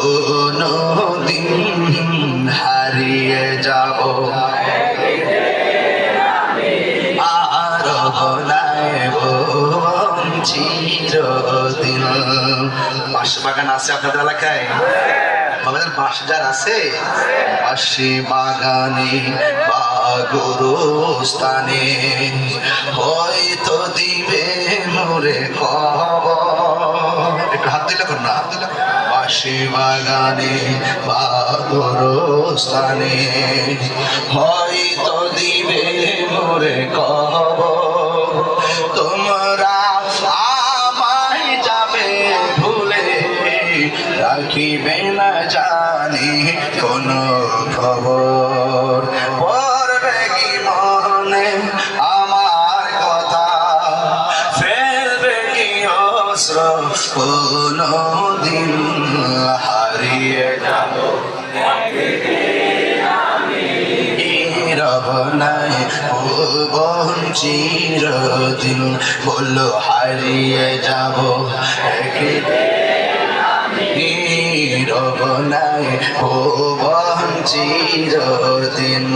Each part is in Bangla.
কোনো দিন হারিয়ে যাব। আর চিরদিন। বাগান আছে আপনাদের এলাকায়? বাগান বাঁশ যার আছে? বাঁশি বাগানে বা হয়তো দিবে মোরে খবর। বাঁশি বাগানে বা গুরুস্থানে। হয়তো দিবে মোরে কব তোমরা আমায় যাবে ভুলে, রাখিবে না জানি কোন খবর। পড়বে কি মনে আমার কথা, ফেলবে কি অস্ত্র কোন দিন হারিয়ে যাব রবনায় ভুবন চিরদিন বলল হারিয়ে যাব রবনায় ভুবন চিরদিন।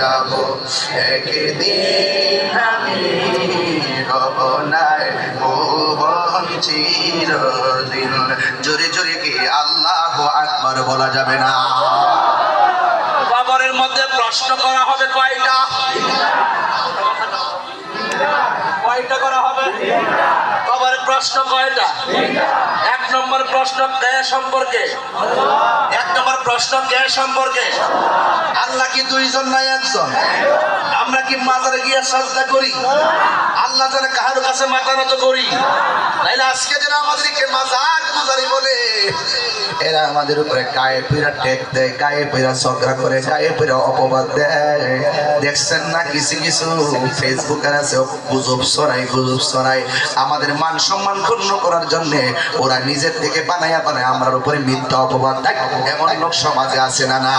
যাব একদিন আমি রবনায় ভুবন চিরদিন। জোরে জোরে কি আল্লাহ আকবার বলা যাবে না? কবরের মধ্যে প্রশ্ন করা হবে কয়টা? কয়টা করা হবে? কবরের প্রশ্ন কয়টা? এক নম্বর প্রশ্ন কে সম্পর্কে? এক নম্বর প্রশ্ন কে সম্পর্কে? আল্লাহ কি দুইজন নাই একজন? আমরা কি মাজারে গিয়ে সাজদা করি? আল্লাহ যেন কাহার কাছে মাথা নত করি আজকে যারা আমাদেরকে মাজার বলে। এরা আমাদের উপরে গায়ে পিরা টেক দেয় গায়ে পিরা ঝগড়া করে গায়ে পিরা অপবাদ দেয়। দেখছেন না কিছু কিছু? ফেসবুকের আছে গুজব ছড়াই গুজব ছড়াই আমাদের মান সম্মান ক্ষুণ্ণ করার জন্য ওরা নিজের থেকে বানাইয়া বানায় আমার উপরে মিথ্যা অপবাদ দেখ এমন লোক সমাজে আছে না না?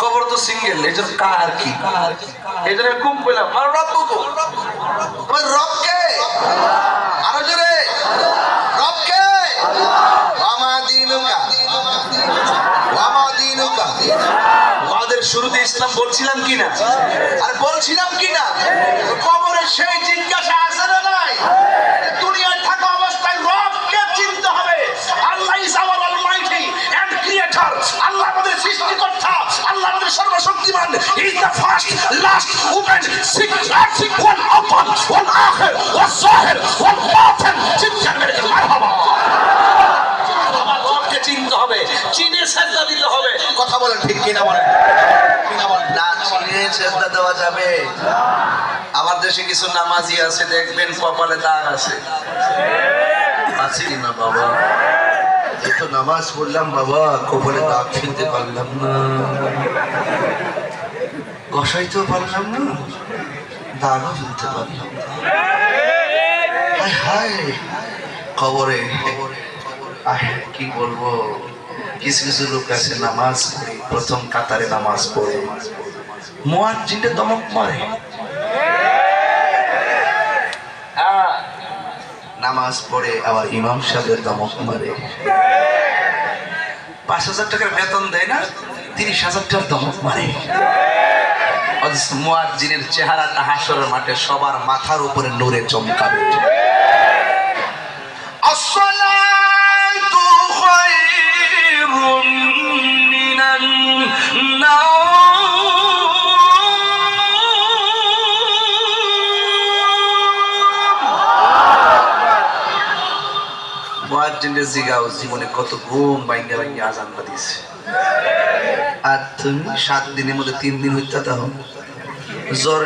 কবর তো সিঙ্গেল কার কি? এই জন্য খুব বললাম মার রব্বুকুম তোমার রবকে। আরও জোরে। শুরুতে ইসলাম বলছিলাম কিনা? আর বলছিলাম কি না কবরে সেই জিজ্ঞাসা the first last open secret one ওপেন ওয়ান আখির ওয়ান জাহির ওয়ান বাতিন চিৎকার মেরে মারহাবা আমার রবকে চিনতে হবে চিনে সেজদা দিতে হবে। কথা বলেন ঠিক কিনা বলেন? কিনা বলেন? না চিনে সেজদা দেওয়া যাবে। আমার দেশে কিছু নামাজি আছে দেখবেন কপালে দাগ আছে। আছে কি না বাবা। এই তো নামাজ পড়লাম বাবা কপালে দাগ ফেলতে পারলাম না। বসাইতেও পারলাম না। দাগও ফেলতে পারলাম। না হায়, কবরে। কি বলব? কিছু কিছু লোক আছে, নামাজ পড়ে, প্রথম কাতারে নামাজ পড়ে। মোয়ার জিনটা দমক মারে। নামাজ পড়ে, আবার ইমাম সাহেবের দমক মারে। পাঁচ হাজার টাকার বেতন দেয় না, তিরিশ হাজার টাকার দমক মারে। মুয়াজ্জিনের চেহারা তাহাসরের মাঠে সবার মাথার উপরে নূরে চমকাবে। আসসালাতু খায়রুম মিনান নাও জীবনে কত ঘুম বাইঙ্গা বাইঙ্গা আজান দিছে আর তুমি সাত দিনের মধ্যে তিন দিন হইতে তাহ জ্বর